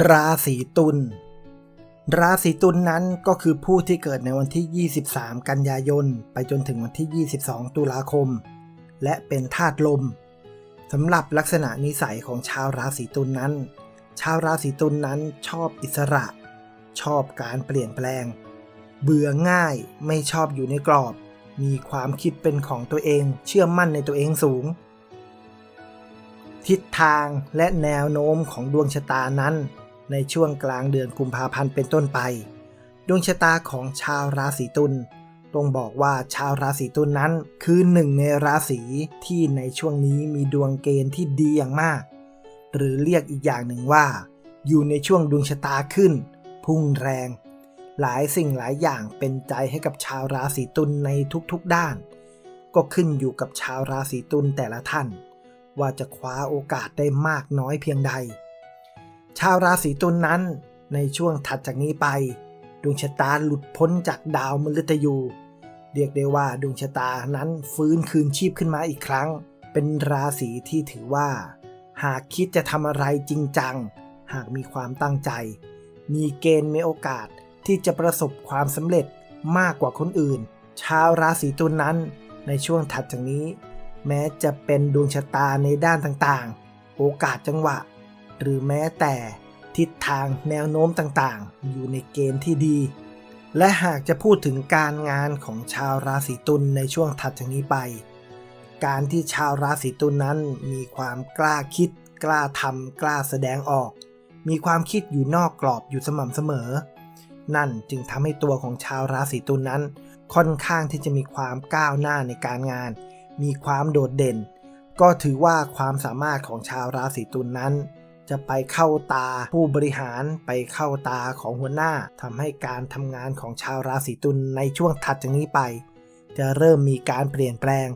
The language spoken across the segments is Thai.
ราศีตุล ราศีตุลนนั้นก็คือผู้ที่เกิดในวันที่ 23 กันยายน ไปจนถึงวันที่ 22 ตุลาคม และเป็นธาตุลมสำหรับลักษณะนิสัยของชาวราศีตุลนนั้น ชาวราศีตุลนนั้นชอบอิสระ ชอบการเปลี่ยนแปลง เบื่อง่ายไม่ชอบอยู่ในกรอบ มีความคิดเป็นของตัวเองเชื่อมั่นในตัวเองสูง ทิศทางและแนวโน้มของดวงชะตานั้น ในช่วงกลางเดือนกุมภาพันธ์เป็นต้นไป ดวงชะตาของชาวราศีตุลต้องบอกว่าชาวราศีตุลนนั้นคือหนึ่งในราศีที่ในช่วงนี้มีดวงเกณฑ์ที่ดีอย่างมาก หรือเรียกอีกอย่างหนึ่งว่า อยู่ในช่วงดวงชะตาขึ้น พุ่งแรง หลายสิ่งหลายอย่างเป็นใจให้กับชาวราศีตุลในทุกๆด้าน ก็ขึ้นอยู่กับชาวราศีตุลแต่ละท่าน ว่าจะคว้าโอกาสได้มากน้อยเพียงใด ชาวราศีตุลนนั้นในช่วงถัดจากนี้ไป ดวงชะตาหลุดพ้นจากดาวมฤตยู เรียกได้ว่าดวงชะตานั้นฟื้นคืนชีพขึ้นมาอีกครั้ง เป็นราศีที่ถือว่า หากคิดจะทำอะไรจริงจัง หากมีความตั้งใจ มีเกณฑ์มีโอกาสที่จะประสบความสำเร็จมากกว่าคนอื่น ชาวราศีตุลนนั้นในช่วงถัดจากนี้ แม้จะเป็นดวงชะตาในด้านต่างๆ โอกาสจังหวะ หรือแม้แต่ทิศทางแนวโน้มต่างๆ อยู่ในเกณฑ์ที่ดี และหากจะพูดถึงการงานของชาวราศีตุลในช่วงถัดจากนี้ไป การที่ชาวราศีตุลนั้นมีความกล้าคิด กล้าทำกล้าแสดงออก มีความคิดอยู่นอกกรอบอยู่สม่ำเสมอ นั่นจึงทำให้ตัวของชาวราศีตุลนนั้น ค่อนข้างที่จะมีความก้าวหน้าในการงาน มีความโดดเด่น ก็ถือว่าความสามารถของชาวราศีตุลนนั้น จะไปเข้าตาผู้บริหารไปเข้าตาของหัวหน้าทำให้การทำงานของชาวราศีตุลในช่วงถัดจากนี้ไป จะเริ่มมีการเปลี่ยนแปลง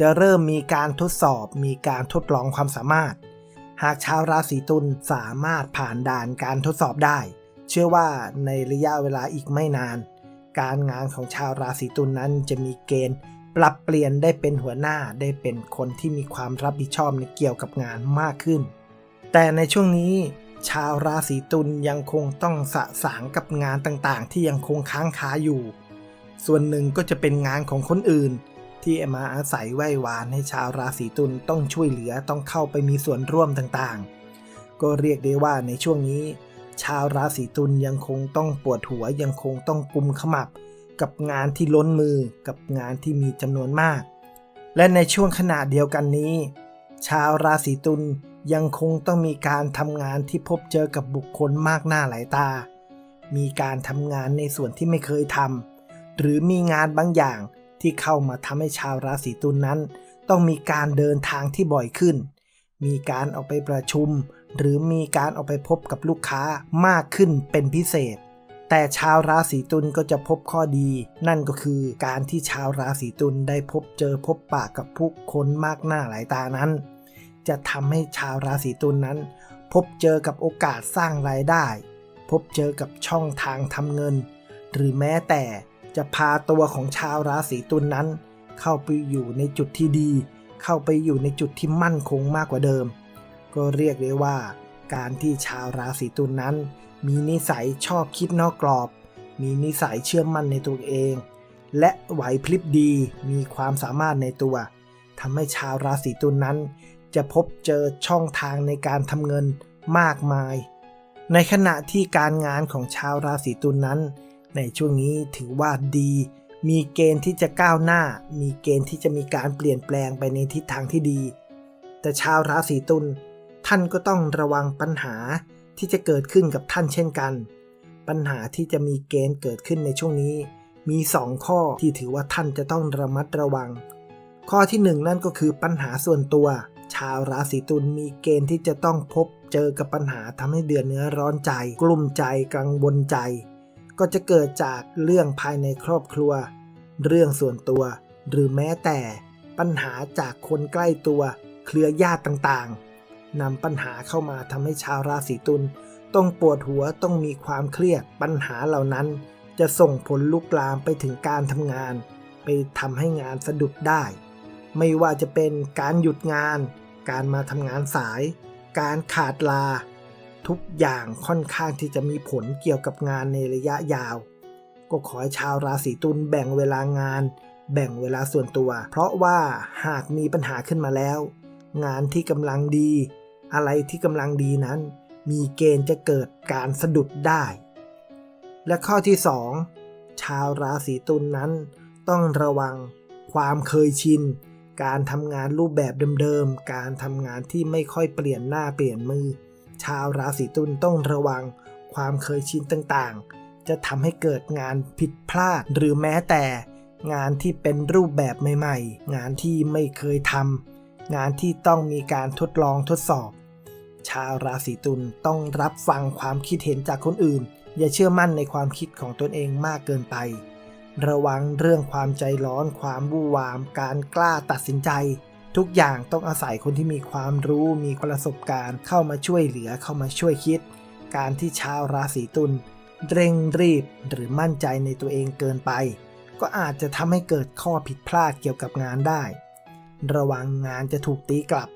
จะเริ่มมีการทดสอบ มีการทดลองความสามารถ หากชาวราศีตุลสามารถผ่านด่านการทดสอบได้ เชื่อว่าในระยะเวลาอีกไม่นาน การงานของชาวราศีตุลนนั้นจะมีเกณฑ์ปรับเปลี่ยนได้เป็นหัวหน้าได้เป็นคนที่มีความรับผิดชอบในเกี่ยวกับงานมากขึ้น แต่ในช่วงนี้ชาวราศีตุลยังคงต้องสะสางกับงานต่างๆ ที่ยังคงค้างคาอยู่ ส่วนหนึ่งก็จะเป็นงานของคนอื่น ที่มาอาศัยไหว้วานให้ชาวราศีตุลต้องช่วยเหลือต้องเข้าไปมีส่วนร่วมต่างๆ ก็เรียกได้ว่าในช่วงนี้ ชาวราศีตุลยังคงต้องปวดหัวยังคงต้องกุมขมับ กับงานที่ล้นมือกับงานที่มีจำนวนมาก และในช่วงขณะเดียวกันนี้ ชาวราศีตุล ยังคงต้องมีการทำงานที่พบเจอกับบุคคลมากหน้าหลายตา มีการทำงานในส่วนที่ไม่เคยทำ หรือมีงานบางอย่างที่เข้ามาทำให้ชาวราศีตุลนนั้น ต้องมีการเดินทางที่บ่อยขึ้น มีการออกไปประชุม หรือมีการออกไปพบกับลูกค้ามากขึ้นเป็นพิเศษ แต่ชาวราศีตุลก็จะพบข้อดี นั่นก็คือการที่ชาวราศีตุลได้พบเจอพบปะกับผู้คนมากหน้าหลายตานั้น จะทำให้ชาวราศีตุลนนั้น พบเจอกับโอกาสสร้างรายได้ พบเจอกับช่องทางทำเงิน หรือแม้แต่จะพาตัวของชาวราศีตุลนนั้น เข้าไปอยู่ในจุดที่ดี เข้าไปอยู่ในจุดที่มั่นคงมากกว่าเดิม ก็เรียกได้ว่า การที่ชาวราศีตุลนนั้น มีนิสัยชอบคิดนอกกรอบ มีนิสัยเชื่อมั่นในตัวเอง และไหวพลิบดีมีความสามารถในตัวทำให้ชาวราศีตุลนนั้น จะพบเจอช่องทางในการทำเงินมากมาย ในขณะที่การงานของชาวราศีตุลนนั้น ในช่วงนี้ถือว่าดี มีเกณฑ์ที่จะก้าวหน้า มีเกณฑ์ที่จะมีการเปลี่ยนแปลงไปในทิศทางที่ดี แต่ชาวราศีตุลท่านก็ต้องระวังปัญหาที่จะเกิดขึ้นกับท่านเช่นกัน ปัญหาที่จะมีเกณฑ์เกิดขึ้นในช่วงนี้ มี 2 ข้อที่ถือว่าท่านจะต้องระมัดระวัง ข้อที่ 1นนั่นก็คือปัญหาส่วนตัว ชาวราศีตุลมีเกณฑ์ที่จะต้องพบเจอกับปัญหาทำให้เดือดเนื้อร้อนใจ กลุ่มใจกังวลใจ ก็จะเกิดจากเรื่องภายในครอบครัว เรื่องส่วนตัว หรือแม้แต่ปัญหาจากคนใกล้ตัว เครือญาติต่างๆนำปัญหาเข้ามาทำให้ชาวราศีตุลต้องปวดหัวต้องมีความเครียดปัญหาเหล่านั้น จะส่งผลลุกลามไปถึงการทำงาน ไปทำให้งานสะดุดได้ ไม่ว่าจะเป็นการหยุดงาน การมาทำงานสาย การขาดลา ทุกอย่างค่อนข้างที่จะมีผลเกี่ยวกับงานในระยะยาว ก็ขอให้ชาวราศีตุลแบ่งเวลางาน แบ่งเวลาส่วนตัว เพราะว่าหากมีปัญหาขึ้นมาแล้ว งานที่กำลังดี อะไรที่กำลังดีนั้น มีเกณฑ์จะเกิดการสะดุดได้ และข้อที่ 2 ชาวราศีตุลนนั้น ต้องระวังความเคยชิน การทำงานรูปแบบเดิมๆ การทำงานที่ไม่ค่อยเปลี่ยนหน้าเปลี่ยนมือ ชาวราศีตุลต้องระวังความเคยชินต่างๆ จะทำให้เกิดงานผิดพลาดหรือแม้แต่ งานที่เป็นรูปแบบใหม่ๆ งานที่ไม่เคยทำงานที่ต้องมีการทดลองทดสอบ ชาวราศีตุลต้องรับฟังความคิดเห็นจากคนอื่น อย่าเชื่อมั่นในความคิดของตนเองมากเกินไป ระวังเรื่องความใจร้อนความบูวาม การกล้าตัดสินใจ ทุกอย่างต้องอาศัยคนที่มีความรู้มีประสบการณ์ เข้ามาช่วยเหลือเข้ามาช่วยคิด การที่ชาวราศีตุลเร่งรีบหรือมั่นใจในตัวเองเกินไป ก็อาจจะทำให้เกิดข้อผิดพลาดเกี่ยวกับงานได้ ระวังงานจะถูกตีกลับ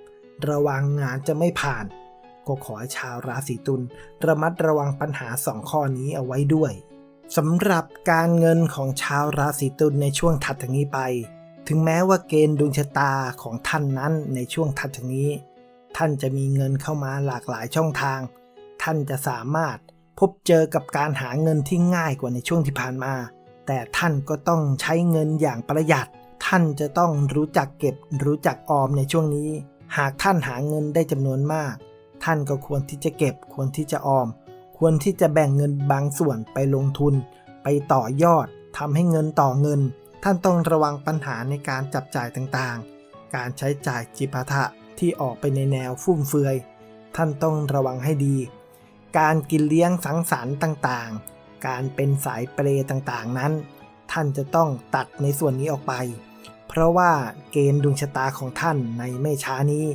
ระวังงานจะไม่ผ่าน ก็ขอให้ชาวราศีตุลระมัดระวังปัญหาสองข้อนี้เอาไว้ด้วย สำหรับการเงินของชาวราศีตุลในช่วงถัดจากนี้ไป ถึงแม้ว่าเกณฑ์ดวงชะตาของท่านนั้นในช่วงถัดจากนี้ ท่านจะมีเงินเข้ามาหลากหลายช่องทาง ท่านจะสามารถพบเจอกับการหาเงินที่ง่ายกว่าในช่วงที่ผ่านมา แต่ท่านก็ต้องใช้เงินอย่างประหยัด ท่านจะต้องรู้จักเก็บรู้จักออมในช่วงนี้ หากท่านหาเงินได้จำนวนมาก ท่านก็ควรที่จะเก็บควรที่จะออม ควรที่จะแบ่งเงินบางส่วนไปลงทุน ไปต่อยอดทำให้เงินต่อเงิน ท่านต้องระวังปัญหาในการจับจ่ายต่างๆ การใช้จ่ายจิปาถะที่ออกไปในแนวฟุ่มเฟือย ท่านต้องระวังให้ดี การกินเลี้ยงสังสรรค์ต่างๆ การเป็นสายเปรต่างๆนั้น ท่านจะต้องตัดในส่วนนี้ออกไป เพราะว่าเกณฑ์ดวงชะตาของท่านในไม่ช้านี้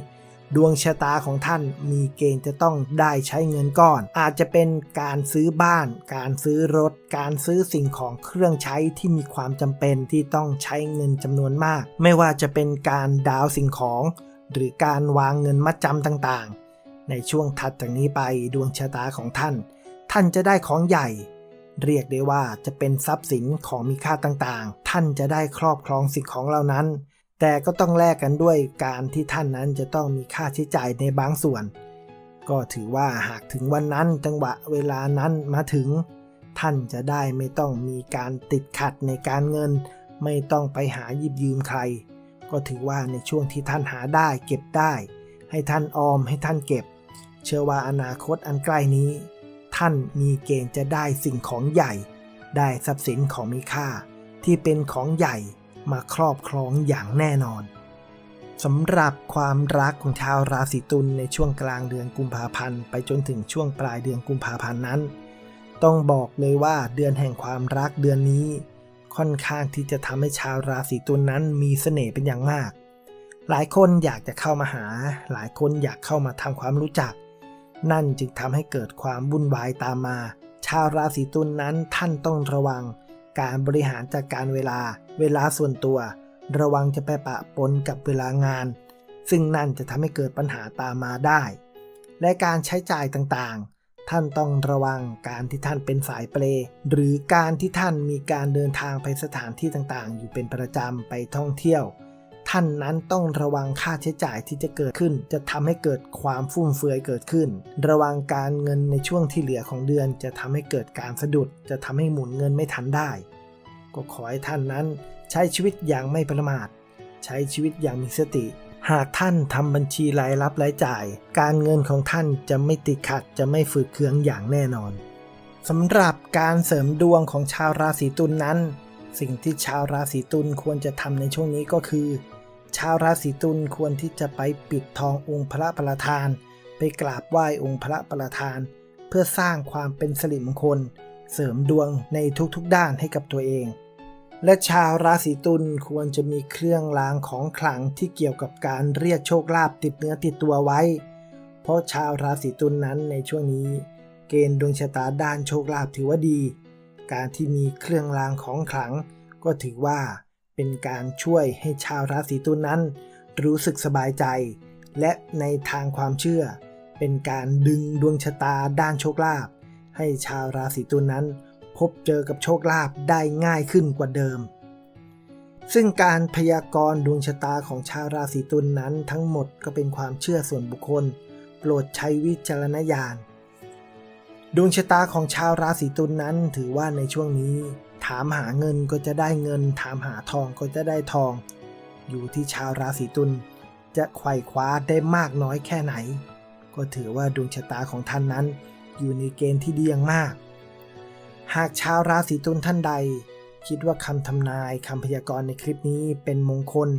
ดวงชะตาของท่านมีเกณฑ์จะต้องได้ใช้เงินก้อน อาจจะเป็นการซื้อบ้าน การซื้อรถ การซื้อสิ่งของเครื่องใช้ที่มีความจำเป็นที่ต้องใช้เงินจำนวนมาก ไม่ว่าจะเป็นการดาวสิ่งของ หรือการวางเงินมัดจำต่างๆ ในช่วงถัดจากนี้ไปดวงชะตาของท่าน ท่านจะได้ของใหญ่ เรียกได้ว่าจะเป็นทรัพย์สินของมีค่าต่างๆ ท่านจะได้ครอบครองสิ่งของเหล่านั้น แต่ก็ต้องแลกกันด้วยการที่ท่านนั้นจะต้องมีค่าใช้จ่ายในบางส่วน ก็ถือว่าหากถึงวันนั้นจังหวะเวลานั้นมาถึง ท่านจะได้ไม่ต้องมีการติดขัดในการเงิน ไม่ต้องไปหาหยิบยืมใคร ก็ถือว่าในช่วงที่ท่านหาได้เก็บได้ ให้ท่านออมให้ท่านเก็บ เชื่อว่าอนาคตอันใกล้นี้ ท่านมีเกณฑ์จะได้สิ่งของใหญ่ ได้ทรัพย์สินของมีค่าที่เป็นของใหญ่ มาครอบครองอย่างแน่นอนสำหรับความรักของชาวราศีตุลในช่วงกลางเดือนกุมภาพันธ์ไปจนถึงช่วงปลายเดือนกุมภาพันธ์นั้น ต้องบอกเลยว่าเดือนแห่งความรักเดือนนี้ ค่อนข้างที่จะทำให้ชาวราศีตุลนั้นมีเสน่ห์เป็นอย่างมาก หลายคนอยากจะเข้ามาหา หลายคนอยากเข้ามาทำความรู้จัก นั่นจึงทำให้เกิดความวุ่นวายตามมา ชาวราศีตุลนนั้นท่านต้องระวัง การบริหารจัดการเวลา เวลาส่วนตัว ระวังจะไปปะปนกับเวลางาน ซึ่งนั่นจะทำให้เกิดปัญหาตามมาได้ และการใช้จ่ายต่างๆ ท่านต้องระวังการที่ท่านเป็นสายเปลหรือการที่ท่านมีการเดินทางไปสถานที่ต่างๆ อยู่เป็นประจำไปท่องเที่ยว ท่านนั้นต้องระวังค่าใช้จ่ายที่จะเกิดขึ้น จะทำให้เกิดความฟุ่มเฟือยเกิดขึ้น ระวังการเงินในช่วงที่เหลือของเดือน จะทำให้เกิดการสะดุด จะทำให้หมุนเงินไม่ทันได้ ก็ขอให้ท่านนั้นใช้ชีวิตอย่างไม่ประมาท ใช้ชีวิตอย่างมีสติ หากท่านทำบัญชีรายรับรายจ่าย การเงินของท่านจะไม่ติดขัด จะไม่ฝืดเคืองอย่างแน่นอนสำหรับการเสริมดวงของชาวราศีตุลนนั้น สิ่งที่ชาวราศีตุลควรจะทำในช่วงนี้ก็คือ ชาวราศีตุลควรที่จะไปปิดทององค์พระประธาน ไปกราบไหว้องค์พระประธาน เพื่อสร้างความเป็นสิริมงคล เสริมดวงในทุกๆด้านให้กับตัวเอง และชาวราศีตุลควรจะมีเครื่องรางของขลังที่เกี่ยวกับการเรียกโชคลาภติดเนื้อติดตัวไว้ เพราะชาวราศีตุลนนั้นในช่วงนี้ เกณฑ์ดวงชะตาด้านโชคลาภถือว่าดี การที่มีเครื่องรางของขลังก็ถือว่า เป็นการช่วยให้ชาวราศีตุลนั้น รู้สึกสบายใจ และในทางความเชื่อ เป็นการดึงดวงชะตาด้านโชคลาภให้ชาวราศีตุลนั้น พบเจอกับโชคลาภได้ง่ายขึ้นกว่าเดิม ซึ่งการพยากรณ์ดวงชะตาของชาวราศีตุลนนั้นทั้งหมดก็เป็นความเชื่อส่วนบุคคล โปรดใช้วิจารณญาณดวงชะตาของชาวราศีตุลนนั้นถือว่าในช่วงนี้ ถามหาเงินก็จะได้เงิน ถามหาทองก็จะได้ทอง อยู่ที่ชาวราศีตุลจะไขว่คว้าได้มากน้อยแค่ไหน ก็ถือว่าดวงชะตาของท่านนั้น อยู่ในเกณฑ์ที่ดีอย่างมาก หากชาวราศีตุลท่านใด คิดว่าคำทำนายคำพยากรณ์ในคลิปนี้เป็นมงคล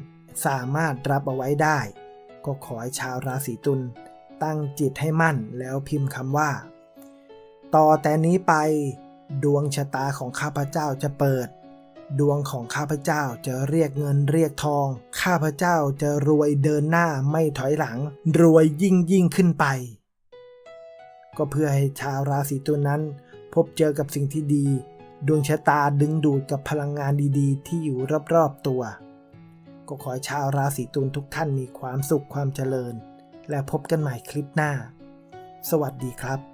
สามารถรับเอาไว้ได้ ก็ขอให้ชาวราศีตุลตั้งจิตให้มั่นแล้วพิมพ์คำว่า ต่อแต่นี้ไป ดวงชะตาของข้าพเจ้าจะเปิด ดวงของข้าพเจ้าจะเรียกเงินเรียกทอง ข้าพเจ้าจะรวยเดินหน้าไม่ถอยหลัง รวยยิ่งยิ่งขึ้นไป ก็เพื่อให้ชาวราศีตุลนั้น พบเจอกับสิ่งที่ดี ดวงชะตาดึงดูดกับพลังงานดีๆ ที่อยู่รอบๆตัว ก็ขอให้ชาวราศีตุลทุกท่านมีความสุขความเจริญ และพบกันใหม่คลิปหน้า สวัสดีครับ